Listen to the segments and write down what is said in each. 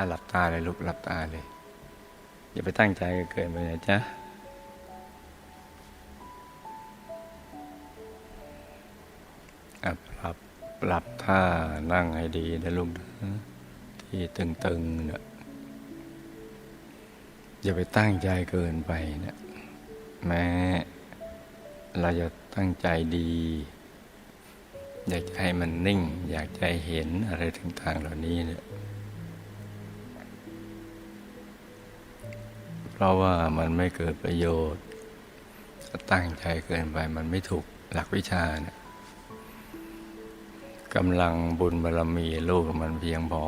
อะหลับตาเลยลูกหลับตาเลย อย่าไปตั้งใจเกินไปนะจ๊ะอะปรับปรับท่านั่งให้ดีนะลูกนะที่ตึงๆเนี่ยอย่าไปตั้งใจเกินไปนี่ยแม้เราจะตั้งใจดี อยากจะให้มันนิ่ง อยากจะให้เห็นอะไรต่างๆเหล่านี้เนี่ย ราะว่ามันไม่เกิดประโยชน์ตั้งใจเกินไปมันไม่ถูกหลักวิชาเนี่ยกำลังบุญบารมีลูกมันเพียงพอ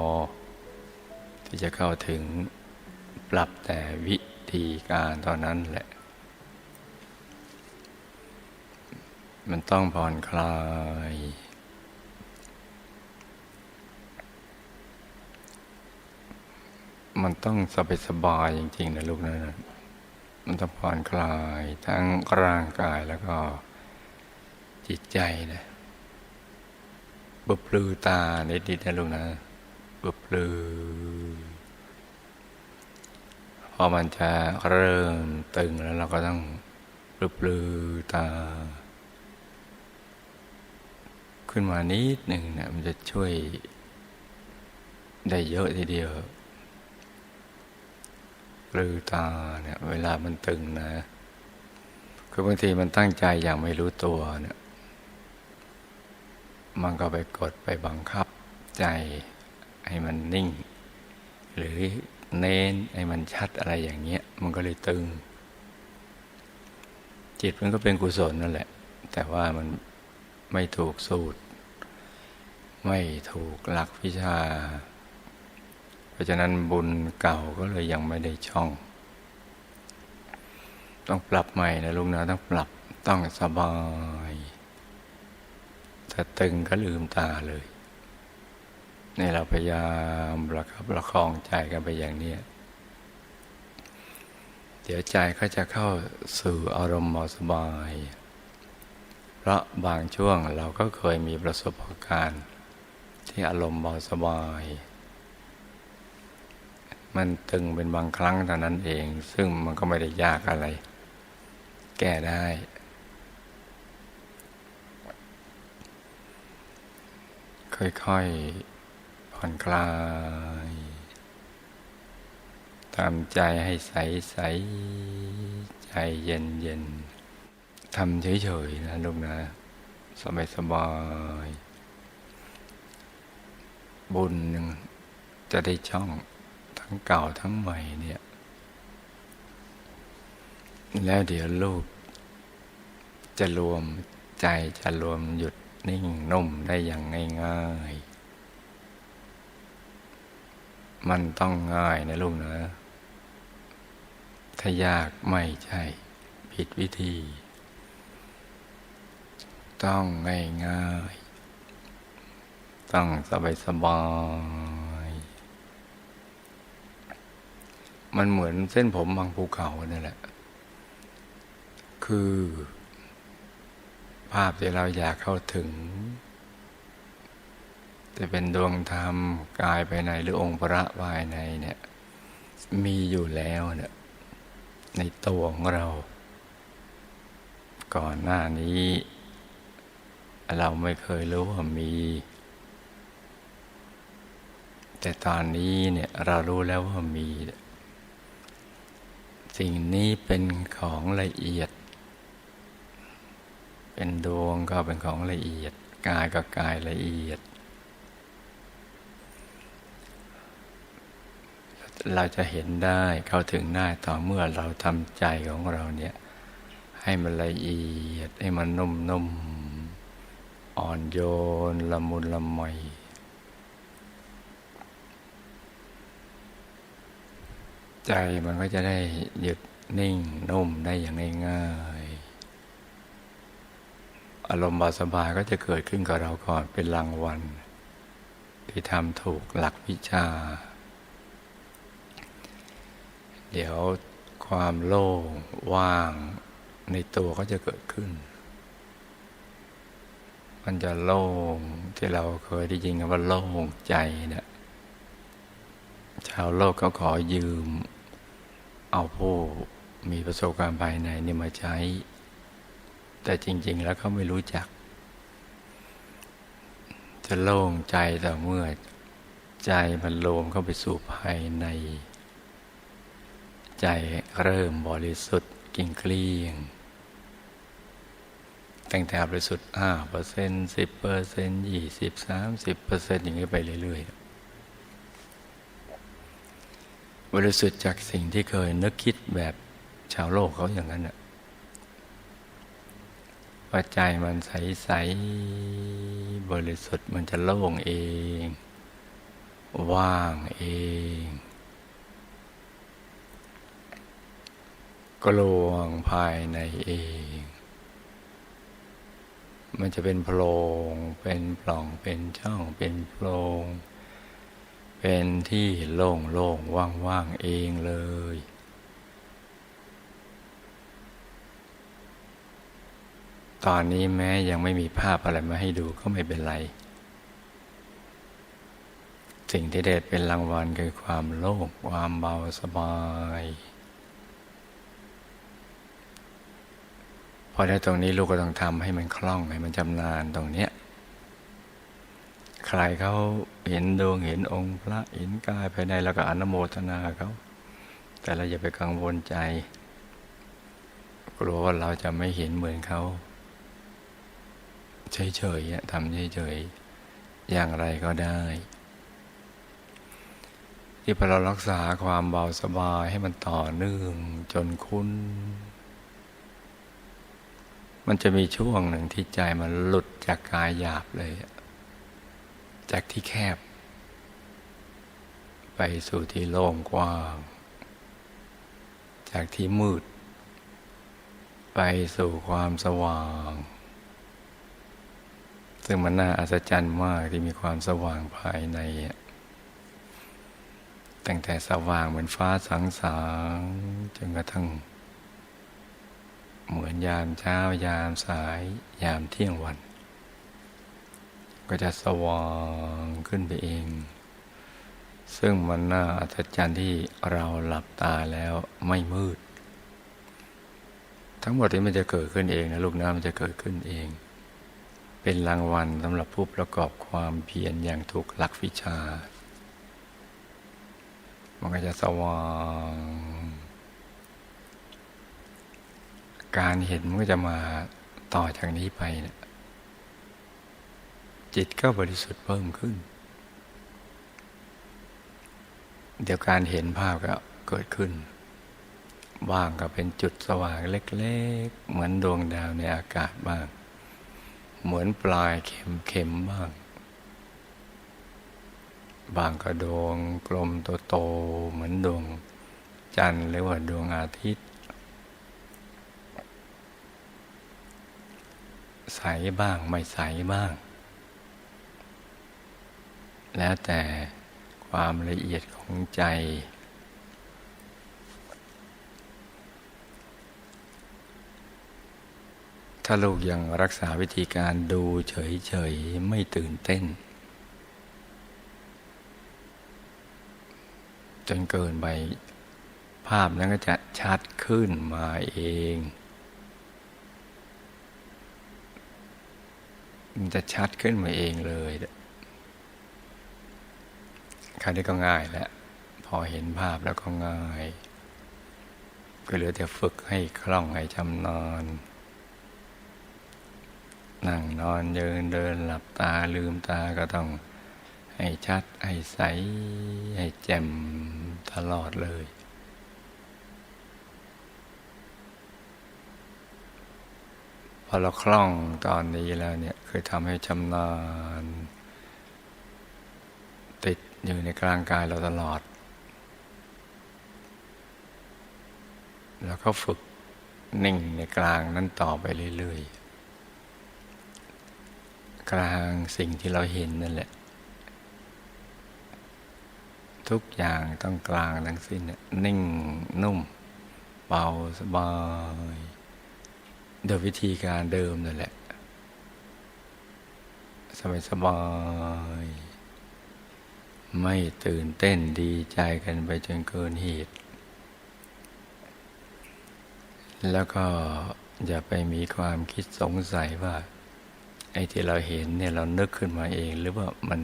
ที่จะเข้าถึงปรับแต่วิธีการตอนนั้นแหละ มันต้องผ่อนคลาย มันต้องสบายสบายๆจริงๆนะลูกนะมันต้องผ่อนคลายทั้งร่างกายแล้วก็จิตใจนะบุบลือตาเน็ดๆนะลูกนะบุบลือพอมันจะเริ่มตึงแล้วเราก็ต้องบุบลือตา ขึ้นมานิดหนึ่งเนะมันจะช่วยได้เยอะทีเดียว ปลือตาเนี่ย เวลามันตึงนะ คือบางทีมันตั้งใจอย่างไม่รู้ตัวเนี่ย มันก็ไปกดไปบังคับใจให้มันนิ่ง หรือเน้นให้มันชัดอะไรอย่างเงี้ย มันก็เลยตึง จิตมันก็เป็นกุศลนั่นแหละ แต่ว่ามันไม่ถูกสูตร ไม่ถูกหลักวิชา เพราะฉะนั้นบุญเก่าก็เลยยังไม่ได้ช่อง ต้องปรับใหม่นะลุงนะต้องปรับต้องสบายถ้าตึงก็ลืมตาเลยนี่เราพยายามประคับประคองใจกันไปอย่างนี้ เดี๋ยวใจก็จะเข้าสู่อารมณ์สบาย เพราะบางช่วงเราก็เคยมีประสบการณ์ที่อารมณ์เบาสบาย มันตึงเป็นบางครั้งเท่านั้นเอง ซึ่งมันก็ไม่ได้ยากอะไร แก้ได้ ค่อยๆ ผ่อนคลาย ตามใจให้ใสใสใจเย็นเย็นทำเฉยๆนะลูกนะ สบายสบายบุญหนึ่งจะได้ช่อง ทั้งเก่าทั้งใหม่เนี่ย แล้วเดี๋ยวลูกจะรวมใจจะรวมหยุดนิ่งนุ่มได้อย่างง่ายๆ มันต้องง่ายนะลูกนะถ้ายากไม่ใช่ผิดวิธี ต้องง่ายๆ ต้องสบายสบายๆ มันเหมือนเส้นผมบางภูเขาเนั่นแหละ คือ ภาพที่เราอยากเข้าถึง จะเป็นดวงธรรมกายภายในหรือองค์พระภายในเนี่ย มีอยู่แล้วเนี่ยในตัวของเรา ก่อนหน้านี้ เราไม่เคยรู้ว่ามี แต่ตอนนี้เนี่ยเรารู้แล้วว่ามี สิ่งนี้เป็นของละเอียด เป็นดวงก็เป็นของละเอียด กายก็กายละเอียด เราจะเห็นได้เข้าถึงได้ต่อเมื่อเราทำใจของเราเนี่ยให้มันละเอียดให้มันนุ่มนุ่มๆอ่อนโยนละมุนละไม ใจมันก็จะได้หยุดนิ่งนุ่มได้อย่างง่ายๆอารมณ์บาสบายก็จะเกิดขึ้นกับเราก่อนเป็นรางวัล ที่ทำถูกหลักวิชา เดี๋ยวความโล่งว่างในตัวก็จะเกิดขึ้น มันจะโล่งที่เราเคยได้ยินกันว่าโล่งใจเนี่ยชชาวโลกก็ขอยืม เอาผู้มีประสบการณ์ภายในนี่มาใช้ แต่จริง ๆ แล้วเขาไม่รู้จัก จะโล่งใจแต่อเมื่อใจมันโลมเข้าไปสู่ภายใน ใจเริ่มบริสุทธิ์กิ่งเกลี้ยงตั้งแต่บริสุทธิ์ห้าเปอร์เซ็นต์สิบเปอร์เซ็นต์ยี่สิบสามสิบเปอร์เซ็นต์อย่างนี้ไปเรื่อยๆ บริสุทธิ์จากสิ่งที่เคยนึกคิดแบบชาวโลกเขาอย่างนั้นน่ะว่าใจมันใสๆบริสุทธิ์มันจะโล่งเอง ว่างเอง กลวงภายในเอง มันจะเป็นโพรงเป็นปล่องเป็นช่องเป็นโพรง เป็นที่โล่งโล่งว่างว่างเองเลย ตอนนี้แม้ยังไม่มีภาพอะไรมาให้ดูก็ไม่เป็นไร สิ่งที่เด็ดเป็นรางวัลคือความโล่งความเบาสบาย พอได้ตรงนี้ลูกก็ต้องทำให้มันคล่องให้มันจำนานตรงเนี้ย รเขาเห็นดวงเห็นองค์พระเห็นกายภายในแล้วก็อนโมทนาเขา แต่เราอย่าไปกังวลใจ กลัวว่าเราจะไม่เห็นเหมือนเขาเฉยๆทำเฉยๆอย่างไรก็ได้ ที่พอเรารักษาความเบาสบายให้มันต่อเนื่องจนคุ้น มันจะมีช่วงหนึ่งที่ใจมันหลุดจากกายหยาบเลย จากที่แคบ ไปสู่ที่โล่งกว้าง จากที่มืด ไปสู่ความสว่าง ซึ่งมันน่าอัศจรรย์มากที่มีความสว่างภายใน ตั้งแต่สว่างเหมือนฟ้าสางสางจนกระทั่งเหมือนยามเช้ายามสายยามเที่ยงวัน ก็จะสว่างขึ้นไปเอง ซึ่งมันน่าอัศจรรย์ที่เราหลับตาแล้วไม่มืด ทั้งหมดนี้มันจะเกิดขึ้นเองนะลูกน้ำมันจะเกิดขึ้นเอง เป็นรางวัลสำหรับผู้ประกอบความเพียรอย่างถูกหลักวิชา มันก็จะสว่างการเห็นมันก็จะมาต่อจากนี้ไปนะ จิตก็บริสุทธิ์เพิ่มขึ้น เดี๋ยวการเห็นภาพก็เกิดขึ้น บ้างก็เป็นจุดสว่างเล็ก ๆ เหมือนดวงดาวในอากาศบ้าง เหมือนปลายเข็มๆบ้าง บางก็ดวงกลมโตๆเหมือนดวงจันทร์หรือว่าดวงอาทิตย์ใสบ้างไม่ใสบ้าง แล้วแต่ความละเอียดของใจ ถ้าลูกยังรักษาวิธีการดูเฉยๆ ไม่ตื่นเต้น จนเกินไป ภาพนั้นก็จะชัดขึ้นมาเองมันจะชัดขึ้นมาเองเลย คราวนี้ก็ง่ายแล้วพอเห็นภาพแล้วก็ง่าย ก็เหลือแต่ฝึกให้คล่องให้จำนอน นั่งนอนยืนเดินหลับตาลืมตาก็ต้องให้ชัด ให้ใส ให้แจ่มตลอดเลย พอเราคล่องตอนนี้แล้วเนี่ยเคยทำให้ชำนาญ อยู่ในกลางกายเราตลอด แล้วก็ฝึกนิ่งในกลางนั้นต่อไปเรื่อยๆ กลางสิ่งที่เราเห็นนั่นแหละ ทุกอย่างต้องกลางทั้งสิ้นนิ่งนุ่ม เบาสบายโดยวิธีการเดิมนั่นแหละ สบายสบาย ไม่ตื่นเต้นดีใจกันไปจนเกินเหตุ แล้วก็อย่าไปมีความคิดสงสัยว่า ไอ้ที่เราเห็นเนี่ยเรานึกขึ้นมาเองหรือว่ามัน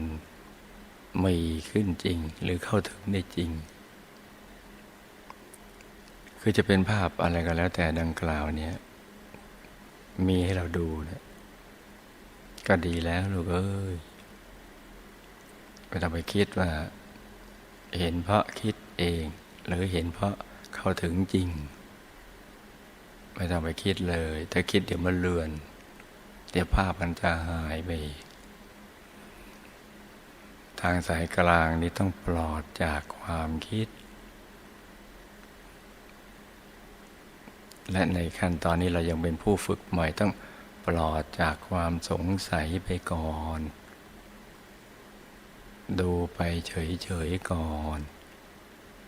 มีขึ้นจริงหรือเข้าถึงได้จริง คือจะเป็นภาพอะไรก็แล้วแต่ดังกล่าวเนี่ยมีให้เราดูเนี่ยก็ดีแล้วลูกเอ้ย ไม่ต้องไปคิดว่าเห็นเพราะคิดเอง หรือเห็นเพราะเข้าถึงจริง ไม่ต้องไปคิดเลย ถ้าคิดเดี๋ยวมันเลือน เดี๋ยวภาพมันจะหายไป ทางสายกลางนี้ต้องปลอดจากความคิด และในขั้นตอนนี้เรายังเป็นผู้ฝึกใหม่ต้องปลอดจากความสงสัยไปก่อน ดูไปเฉยๆก่อน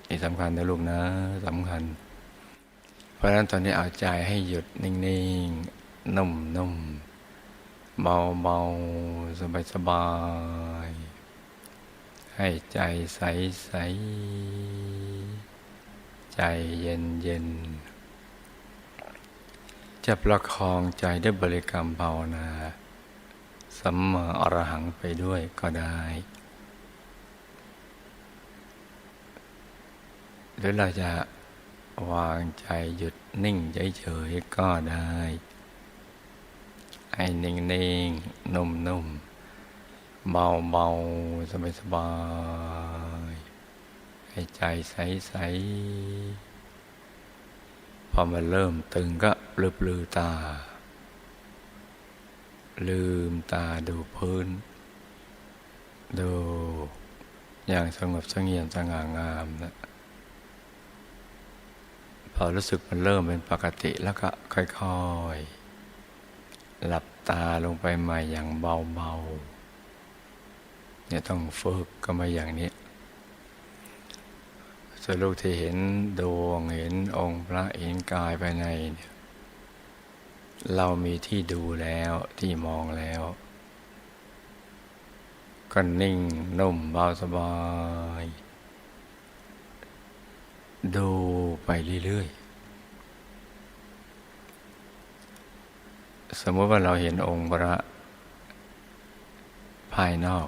นี่สำคัญนะลูกนะสำคัญ เพราะฉะนั้นตอนนี้เอาใจให้หยุดนิ่งๆ นุ่มๆ เบาๆ สบายๆ ให้ใจใสๆ ใจเย็นๆ จะประคองใจด้วยบริกรรมภาวนาสัมมาอรหังไปด้วยก็ได้ หรือเราจะวางใจหยุดนิ่งเฉยๆก็ได้ให้นิ่งๆ นุ่มๆ เบาๆ สบายๆ ให้ใจใสๆ พอมันเริ่มตึงก็ลือปลือตา ลืมตาดูพื้น ดู อย่างสงบสงเงียมสง่างามนะ อรู้สึกมันเริ่มเป็นปกติแล้วก็ค่อยๆ หลับตาลงไปใหม่อย่างเบาๆ เนี่ยต้องฝึกก็มาอย่างนี้สรุปที่เห็นดวงเห็นองค์พระเห็นกายภายในเนี่ยเรามีที่ดูแล้วที่มองแล้วก็นิ่งนุ่มเบาสบาย ดูไปเรื่อยๆ สมมติว่าเราเห็นองค์พระภายนอก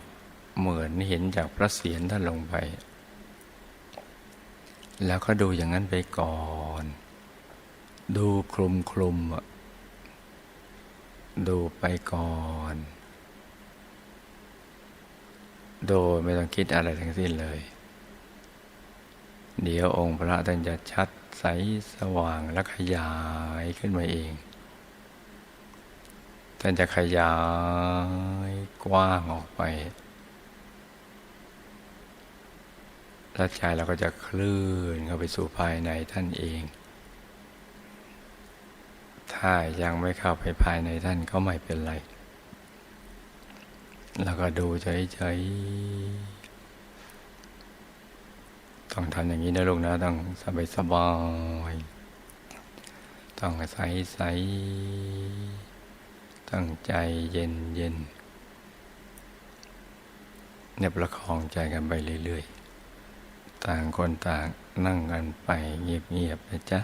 เหมือนเห็นจากพระเศียรท่านลงไป แล้วก็ดูอย่างนั้นไปก่อน ดูคลุมคลุมดูไปก่อน โดยไม่ต้องคิดอะไรทั้งสิ้นเลย เดี๋ยวองค์พระท่านจะชัดใสสว่างและขยายขึ้นมาเอง ท่านจะขยายกว้างออกไปแล้วใจเราก็จะเคลื่อนเข้าไปสู่ภายในท่านเอง ถ้ายังไม่เข้าไปภายในท่านก็ไม่เป็นไร แล้วก็ดูเฉยๆ ต้องทำอย่างนี้นะลูกนะ ต้องสบายสบายต้องใสใสตั้งใจเย็นเย็นเนี่ยประคองใจกันไปเรื่อย ๆ ต่างคนต่างนั่งกันไปเงียบๆนะจ๊ะ